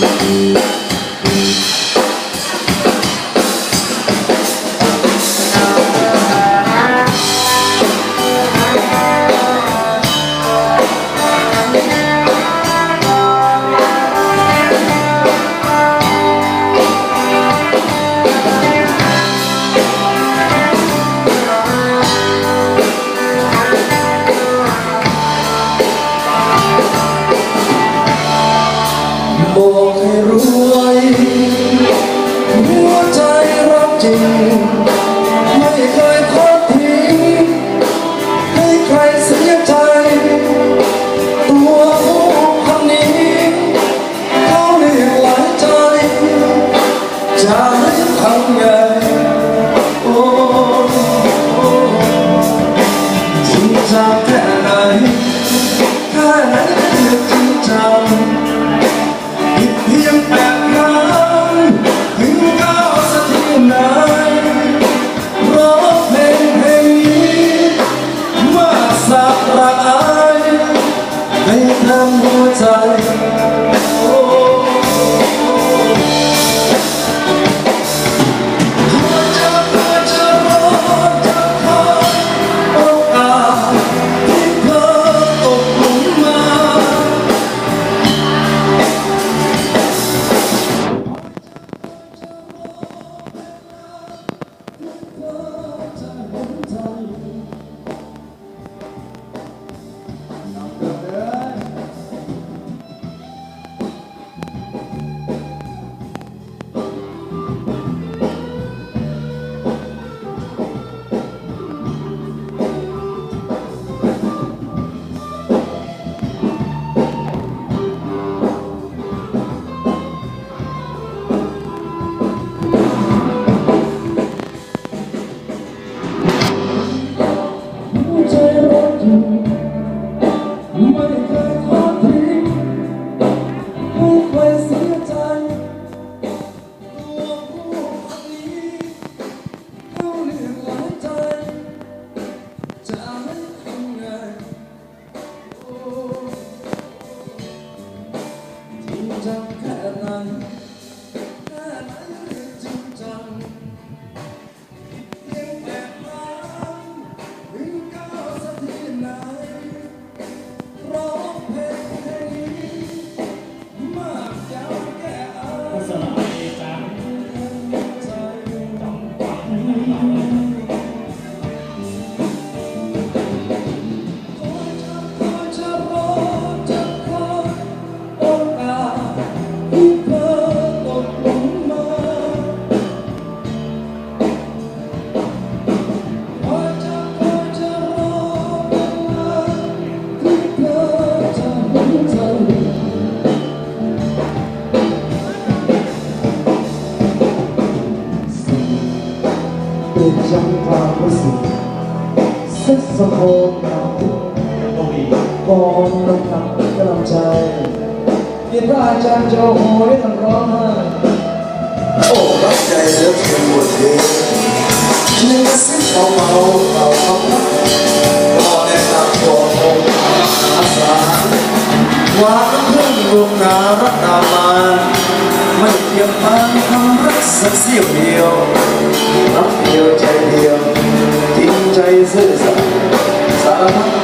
บอ รู้ไว้หัวใจรักจริง ไม่เคยทอดทิ้งให้ใครเสียใจ ตัวผู้คนนี้เขาเรียกหลายใจ จะให้ทำไงโอ้จริงจังแค่ไหน ให้ จริงจัง เป็นจังความรู้สึกเซ็กสโคปหนาวโอ้ยกองน้ำหนักกำลังใจเพีพระอาจารย์โจโหได้ทำร้องไห้โอ้รักใจเลือเพียงหมดเดียวหนึ่งกระซิบเบาเบาเบาเบาก็ได้นำตัวองค์อาสาหวานเพื่อนลูกนารักดามาไม่เพียงพานคำ สักเสี้ยวเดียวรักเดียวใจเดียวจริงใจซื่อสัตย์สารพัด